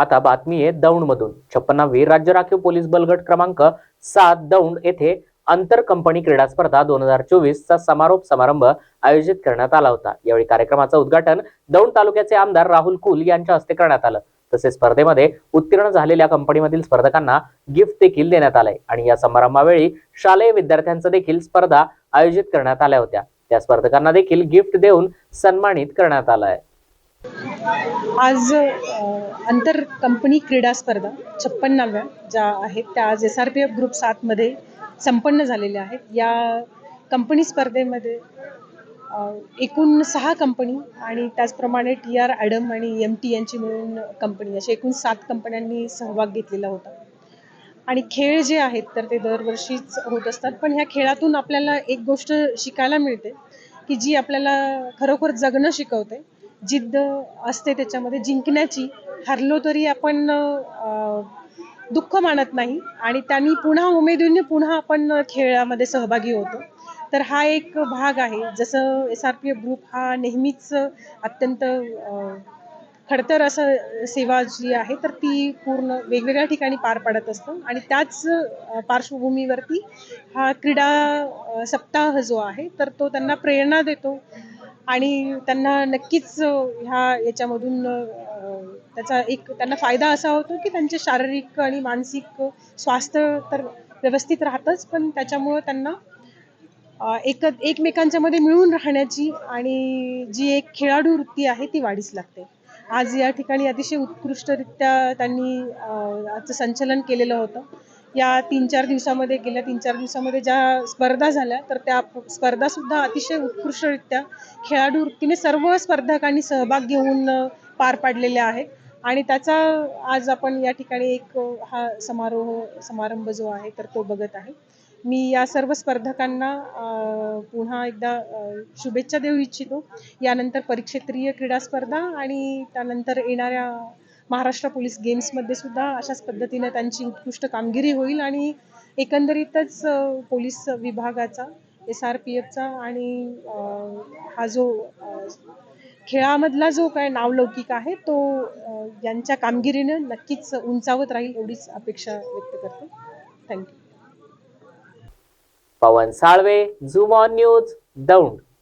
आता बातमी आहे दौंडमधून. छप्पन्नावी राज्य राखीव पोलीस बलगट क्रमांक सात दौंड येथे आंतर कंपनी क्रीडा स्पर्धा दोन हजार चोवीस चा समारोप समारंभ आयोजित करण्यात आला होता. यावेळी कार्यक्रमाचं उद्घाटन दौंड तालुक्याचे आमदार राहुल कुल यांच्या हस्ते करण्यात आलं. तसेच स्पर्धेमध्ये उत्तीर्ण झालेल्या कंपनीमधील स्पर्धकांना गिफ्ट देखील देण्यात आलंय. आणि या समारंभावेळी शालेय विद्यार्थ्यांचं देखील स्पर्धा आयोजित करण्यात आल्या होत्या. त्या स्पर्धकांना देखील गिफ्ट देऊन सन्मानित करण्यात आलंय. आज आंतर कंपनी क्रीडा स्पर्धा छप्पन्नाव्या ज्या आहेत त्या आज S R P F group सातमध्ये संपन्न झालेल्या आहेत. या कंपनी स्पर्धेमध्ये एकूण सहा कंपनी आणि त्याचप्रमाणे टी आर ॲडम आणि एम टी यांची मिळून कंपनी अशा एकूण सात कंपन्यांनी सहभाग घेतलेला होता. आणि खेळ जे आहेत तर ते दरवर्षीच होत असतात. पण ह्या खेळातून आपल्याला एक गोष्ट शिकायला मिळते की जी आपल्याला खरोखर जगणं शिकवते जिद्द असते त्याच्यामध्ये. जिंकण्याची हरलो तरी आपण दुःख मानत नाही आणि त्यांनी पुन्हा उमेदीने पुन्हा आपण खेळामध्ये सहभागी होतो. तर हा एक भाग आहे. जसं S R P F group हा नेहमीच अत्यंत अं, खडतर असं सेवा जी आहे तर ती पूर्ण वेगवेगळ्या ठिकाणी पार पाडत असतो. आणि त्याच पार्श्वभूमीवरती हा क्रीडा सप्ताह जो आहे तर तो त्यांना प्रेरणा देतो. आणि त्यांना नक्कीच ह्या याच्यामधून त्याचा एक त्यांना फायदा असा होतो की त्यांचे शारीरिक आणि मानसिक स्वास्थ्य तर व्यवस्थित राहतंच पण त्याच्यामुळं त्यांना एक एकमेकांच्या मध्ये मिळून राहण्याची आणि जी एक खेळाडू वृत्ती आहे ती वाढीस लागते. आज या ठिकाणी अतिशय उत्कृष्टरित्या त्यांनी अं, संचलन केलेलं होतं. या तीन चार दिवसामध्ये गेल्या तीन चार दिवसामध्ये ज्या स्पर्धा झाल्या तर त्या स्पर्धासुद्धा अतिशय उत्कृष्टरित्या खेळाडू वृत्तीने सर्व स्पर्धकांनी सहभाग घेऊन पार पाडलेल्या आहेत. आणि त्याचा आज आपण या ठिकाणी एक हा समारोह समारंभ जो आहे तर तो बघत आहे. मी या सर्व स्पर्धकांना पुन्हा एकदा शुभेच्छा देऊ इच्छितो. यानंतर परिक्षेत्रीय क्रीडा स्पर्धा आणि त्यानंतर येणाऱ्या महाराष्ट्र पोलीस गेम्समध्ये सुद्धा अशाच पद्धतीनं त्यांची उत्कृष्ट कामगिरी होईल आणि एकंदरीतच पोलीस विभागाचा एस आर पी एफचा आणि हा जो खेळामधला जो काय नावलौकिक आहे तो यांच्या कामगिरीनं नक्कीच उंचावत राहील एवढीच अपेक्षा व्यक्त करते. Thank you. Pawan Salve zoom on news Daund.